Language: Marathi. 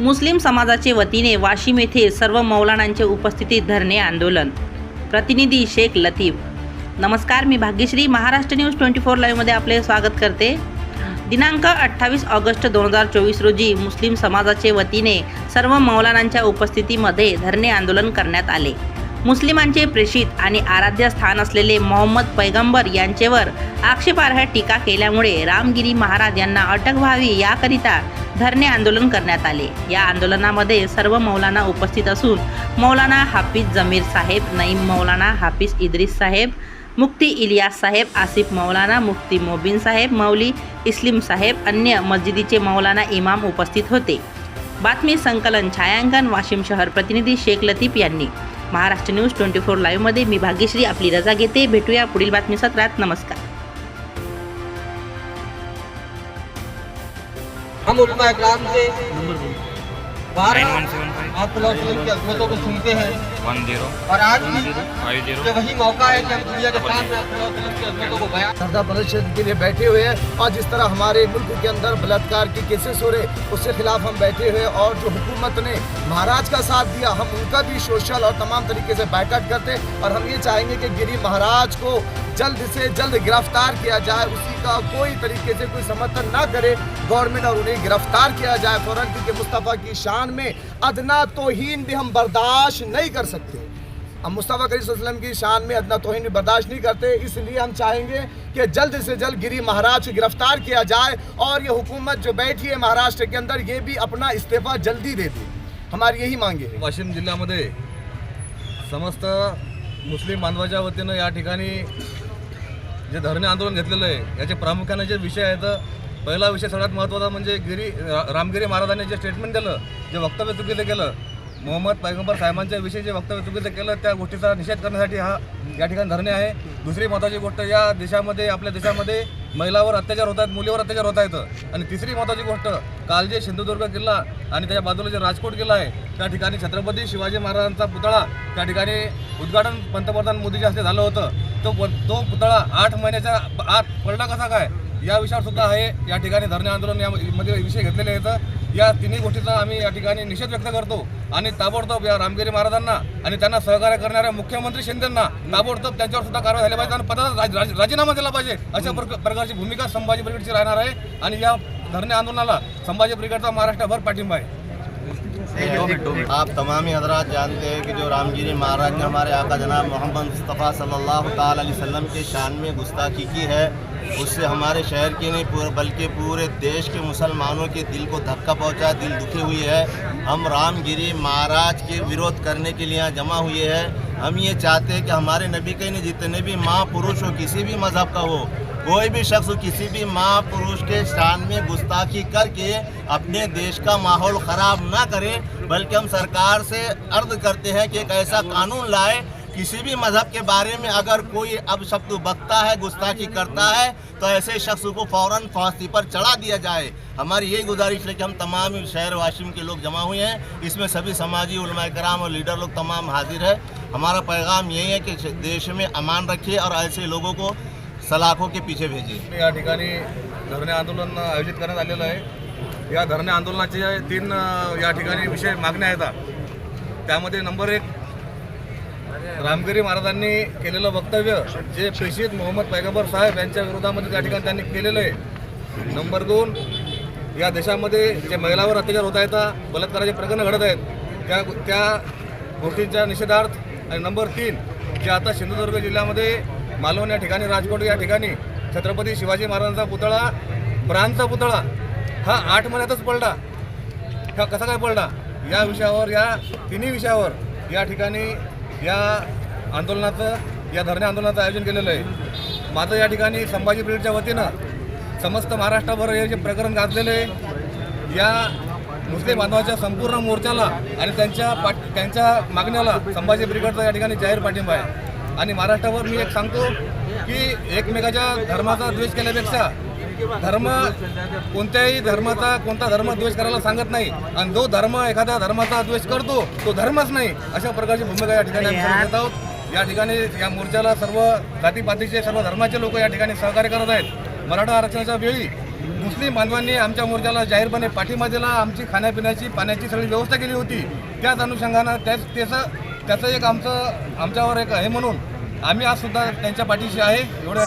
मुस्लिम समाजाचे वतीने वाशिम येथे सर्व मौलानांच्या उपस्थितीत धरणे आंदोलन. प्रतिनिधी शेख लतीफ. नमस्कार मी Bhagyashree. Maharashtra news twenty four लाईव्हमध्ये आपले स्वागत करते. दिनांक अठ्ठावीस ऑगस्ट दोन हजार चोवीस रोजी मुस्लिम समाजाचे वतीने सर्व मौलानांच्या उपस्थितीमध्ये धरणे आंदोलन करण्यात आले. मुस्लिमांचे प्रेषित आणि आराध्य स्थान असलेले मोहम्मद पैगंबर यांचेवर आक्षेपार्ह टीका केल्यामुळे रामगिरी महाराज यांना अटक व्हावी याकरिता धरणे आंदोलन करण्यात आले. या आंदोलनामध्ये सर्व मौलाना उपस्थित असून मौलाना हाफिज जमीर साहेब नईम मौलाना हाफिज इद्रिस साहेब मुक्ती इलियास साहेब आसिफ मौलाना मुफ्ती मोबिन साहेब मौली इस्लिम साहेब अन्य मस्जिदीचे मौलाना इमाम उपस्थित होते. बातमी संकलन छायांकन वाशिम शहर प्रतिनिधी शेख लतीफ यांनी. महाराष्ट्र न्यूज ट्वेंटी फोर लाईव्हमध्ये मी भाग्यश्री आपली रजा घेते. भेटूया पुढील बातमी सत्रात. नमस्कार. हम उलमा इकराम से बारह 9175 आप को सुनते हैं। वन ज़ीरो और आज भी फाइव ज़ीरो। वही मौका है कि हम दुनिया के सामने सरदार परिषद के लिए बैठे हुए हैं और जिस तरह हमारे मुल्क के अंदर बलात्कार के केसेस हो रहे उसके खिलाफ हम बैठे हुए और जो हुकूमत ने महाराज का साथ दिया हम उनका भी सोशल और तमाम तरीके से बैकआउट करते और हम ये चाहेंगे कि गिरी महाराज को जल्द से जल्द गिरफ़्तार किया जाए उसी का कोई तरीके से कोई समर्थन ना करे गवर्नमेंट और उन्हें गिरफ़्तार किया जाए। फ़ौरन क्योंकि मुस्तफ़ा की शान में अदना तोहीन भी हम बर्दाश्त नहीं कर सकते हम मुस्तफ़ा करीम सल्लल्लाहु की शान में अदना तोहिन बर्दाश्त नहीं करते इसलिए हम चाहेंगे कि जल्द से जल्द गिरी महाराज को गिरफ्तार किया जाए और ये हुकूमत जो बैठी है महाराष्ट्र के अंदर ये भी अपना इस्तीफा जल्दी दे दे। हमारी यही मांगे वाशिम जिल्ह्यामध्ये समस्त मुस्लिम बांधवाच्या वतीनं या ठिकाणी जे धरणे आंदोलन घेतलेलं आहे याचे प्रामुख्याने जे विषय आहेत पहिला विषय सगळ्यात महत्त्वाचा म्हणजे गिरी रामगिरी महाराजांनी जे स्टेटमेंट दिलं जे वक्तव्य चुकीचं केलं मोहम्मद पैगंबर साहेबांच्या विषयी जे वक्तव्य चुकीचं केलं त्या गोष्टीचा निषेध करण्यासाठी हा या ठिकाणी धरणे आहे. दुसरी महत्त्वाची गोष्ट या देशामध्ये आपल्या देशामध्ये महिलावर अत्याचार होत आहेत मुलीवर अत्याचार होत आहेत. आणि तिसरी महत्त्वाची गोष्ट काल जे सिंधुदुर्ग किल्ला आणि त्याच्या बाजूला जे राजकोट किल्ला आहे त्या ठिकाणी छत्रपती शिवाजी महाराजांचा पुतळा त्या ठिकाणी उद्घाटन पंतप्रधान मोदीच्या हस्ते झालं होतं. तो प- तो पुतळा आठ महिन्याच्या आत पडला कसा काय? या विषयावर सुद्धा आहे या ठिकाणी धरणे आंदोलन यामध्ये विषय घेतलेले आहेत. या तिन्ही गोष्टीचा आम्ही या ठिकाणी निषेध व्यक्त करतो आणि ताबडतोब या रामगिरी महाराजांना आणि त्यांना सहकार्य करणाऱ्या मुख्यमंत्री शिंदेंना ताबडतोब त्यांच्यावर सुद्धा कारवाई झाली पाहिजे आणि पदाचा राज- राज- राजीनामा दिला पाहिजे अशा प्रक- प्रकारची भूमिका संभाजी ब्रिगेडची राहणार आहे आणि या धरणे आंदोलनाला संभाजी ब्रिगेडचा महाराष्ट्रभर पाठिंबा आहे. आप तमामी हजरात जानते हैं कि जो रामगिरी महाराज ने हमारे आका जनाब मोहम्मद मुस्तफ़ा सल्लल्लाहु अलैहि वसल्लम के शान में गुस्ताखी की है, उससे हमारे शहर के नहीं पूरे, बल्कि पूरे देश के मुसलमानों के दिल को धक्का पहुँचा, दिल दुखी हुई है। हम रामगिरी महाराज के विरोध करने के लिए यहाँ जमा हुए हैं। हम ये चाहते हैं कि हमारे नबी के जितने भी महापुरुष हो, किसी भी मज़हब का हो कोई भी शख्स किसी भी महापुरुष के शान में गुस्ताखी करके अपने देश का माहौल ख़राब ना करे, बल्कि हम सरकार से अर्ज़ करते हैं कि एक ऐसा कानून लाए, किसी भी मज़हब के बारे में अगर कोई अब शब्द बकता है, गुस्ताखी करता है तो ऐसे शख्स को फ़ौरन फांसी पर चढ़ा दिया जाए। हमारी यही गुजारिश है कि हम तमाम शहर वाशिम के लोग जमा हुए हैं। इसमें सभी समाजी कराम और लीडर लोग तमाम हाजिर है। हमारा पैगाम यही है कि देश में अमान रखिए और ऐसे लोगों को सलाखों के पीछे भेजे। या ठिकाणी धरणे आंदोलन आयोजित करण्यात आलेलं आहे. या धरणे आंदोलनाचे तीन या ठिकाणी विषय मागण्या आहेत. त्यामध्ये नंबर एक रामगिरी महाराजांनी केलेलं वक्तव्य जे प्रेषित मोहम्मद पैगंबर साहेब यांच्या विरोधामध्ये त्या ठिकाणी त्यांनी केलेलं आहे. नंबर दोन या देशामध्ये जे महिलावर अत्याचार होत आहेत बलात्काराचे प्रकरणं घडत आहेत त्या त्या गोष्टींच्या निषेधार्थ. आणि नंबर तीन जे आता सिंधुदुर्ग जिल्ह्यामध्ये मालवण या ठिकाणी राजकोट या ठिकाणी छत्रपती शिवाजी महाराजांचा पुतळा ब्रांचा पुतळा हा आठ महिन्यातच पडला. हा कसा काय पडला? या विषयावर या तिन्ही विषयावर या ठिकाणी या आंदोलनाचं या धरणे आंदोलनाचं आयोजन केलेलं आहे. माझं या ठिकाणी संभाजी ब्रिगेडच्या वतीनं समस्त महाराष्ट्राभर हे जे प्रकरण गाजलेलं आहे या मुस्लिम बांधवाच्या संपूर्ण मोर्चाला आणि त्यांच्या पाठ त्यांच्या मागण्याला संभाजी ब्रिगेडचा या ठिकाणी जाहीर पाठिंबा आहे. आणि महाराष्ट्रावर मी एक सांगतो की एकमेकाच्या धर्माचा द्वेष केल्यापेक्षा धर्म कोणत्याही धर्माचा कोणता धर्म द्वेष करायला सांगत नाही. आणि जो धर्म एखाद्या धर्माचा द्वेष करतो तो धर्मच नाही. अशा प्रकारची भूमिका या ठिकाणी घेत आहोत. या ठिकाणी या मोर्चाला सर्व जातीपातीचे सर्व धर्माचे लोक या ठिकाणी सहकार्य करत आहेत. मराठा आरक्षणाच्या वेळी मुस्लिम बांधवांनी आमच्या मोर्चाला जाहीरपणे पाठिंबा दिला. आमची खाण्यापिण्याची पाण्याची सगळी व्यवस्था केली होती. त्याच अनुषंगानं त्याच त्याचं त्याचं एक आमचं आमच्यावर एक आहे म्हणून आम्ही आज सुद्धा त्यांच्या पाठीशी आहे एवढ्या